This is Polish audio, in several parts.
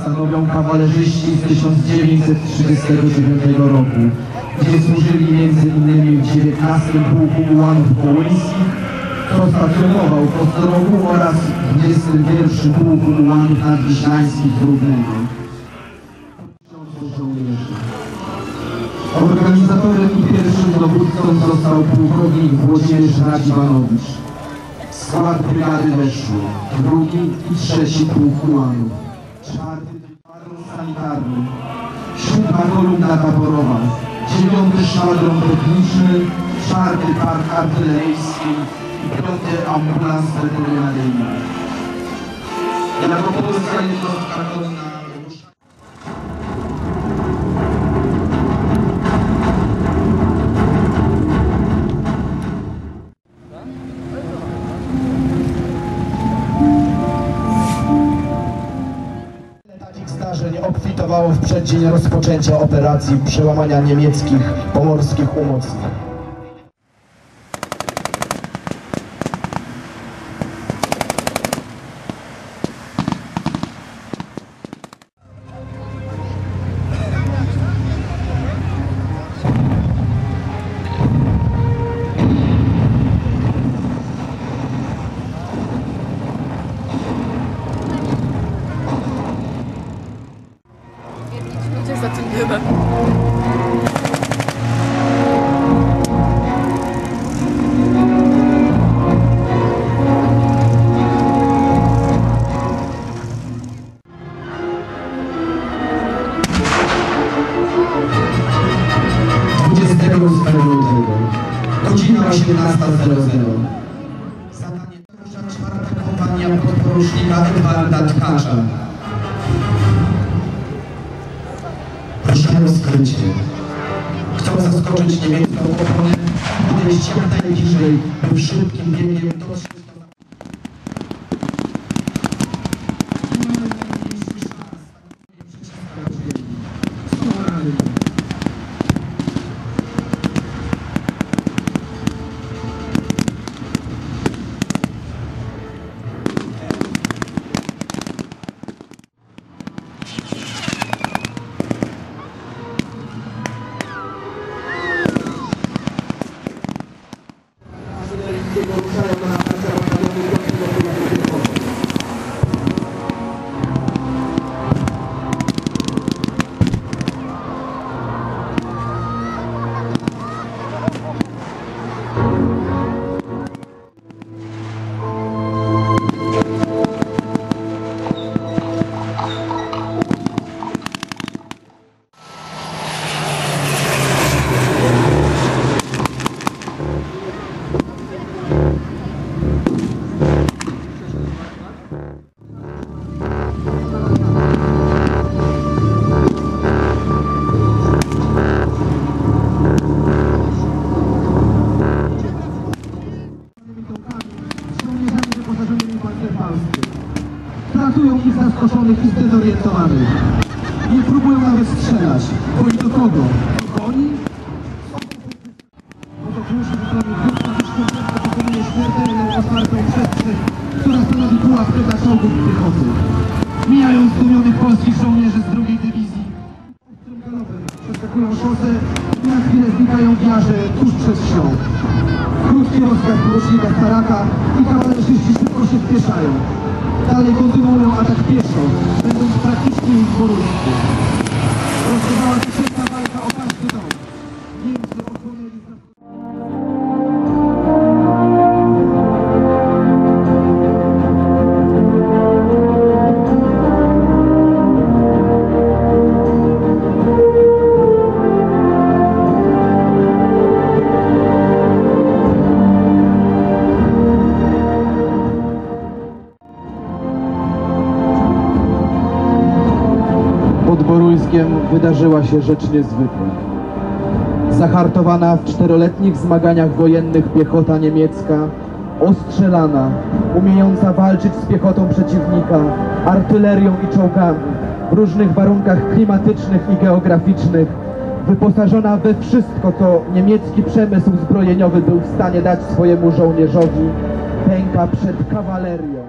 stanowią kawalerzyści z 1939 roku, gdzie służyli innymi w 19 Pułku Ułanów Wołyńskich, kto stacjonował w oraz w 21 Pułku Ułanów Nadwiślańskich w. Organizatorem i pierwszym dowódcą został pułkownik Włodzimierz Radziwanowicz. Skład brygady weszły drugi i trzeci pułk ułanów, czwarty szwadron sanitarny, siódma kolumna taborowa, dziewiąty szwadron techniczny, czwarty park artyleryjski i piąty ambulans weterynaryjny. Jako polska jednostka konna przeddzień rozpoczęcia operacji przełamania niemieckich pomorskich umocnień. Za tym dymem. godzina 18.00. Zadanie rusza czwarta kompania podporucznika Edwarda Tkacza. Skrycie. Chcą zaskoczyć niemiecką obronę, podejść jak najbliżej, by szybkim biegiem dotrzeć Zaskoszonych i zdezorientowanych. Nie próbują nawet strzelać. Bo i do kogo? Do koni? Oto kluczy wyprawy błyskawiczną prędko pokonuje śmiertelną, otwartą przestrzeń, która stanowi pułapkę dla czołgów piechoty. Mijają zdumionych polskich żołnierzy z drugiej dywizji. Przeskakują szosę i na chwilę znikają w jarze tuż przed wsią. Krótki rozkaz porucznika Staraka i kawalerzyści szybko się spieszają. Dalej kontynuują atak pieszo, będąc praktycznie ich porusku. Rozpoczęła się Pod Boruńskiem wydarzyła się rzecz niezwykła. Zahartowana w czteroletnich zmaganiach wojennych piechota niemiecka, ostrzelana, umiejąca walczyć z piechotą przeciwnika, artylerią i czołgami, w różnych warunkach klimatycznych i geograficznych, wyposażona we wszystko, co niemiecki przemysł zbrojeniowy był w stanie dać swojemu żołnierzowi, pęka przed kawalerią.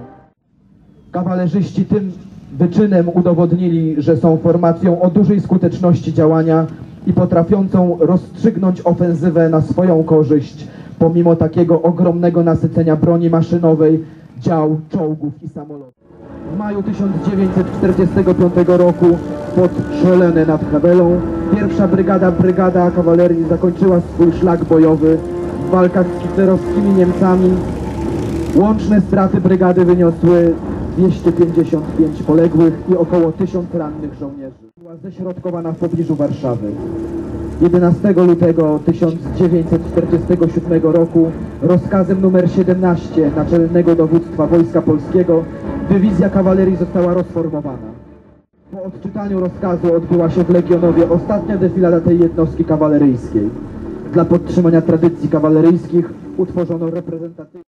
Kawalerzyści tym Wyczynem udowodnili, że są formacją o dużej skuteczności działania i potrafiącą rozstrzygnąć ofensywę na swoją korzyść, pomimo takiego ogromnego nasycenia broni maszynowej, dział, czołgów i samolotów. W maju 1945 roku pod Scholene nad Hawelą pierwsza brygada brygada kawalerii zakończyła swój szlak bojowy w walkach z hitlerowskimi Niemcami. Łączne straty brygady wyniosły 255 poległych i około 1000 rannych żołnierzy. Była ześrodkowana w pobliżu Warszawy. 11 lutego 1947 roku rozkazem numer 17 Naczelnego Dowództwa Wojska Polskiego dywizja kawalerii została rozformowana. Po odczytaniu rozkazu odbyła się w Legionowie ostatnia defilada tej jednostki kawaleryjskiej. Dla podtrzymania tradycji kawaleryjskich utworzono reprezentacyjny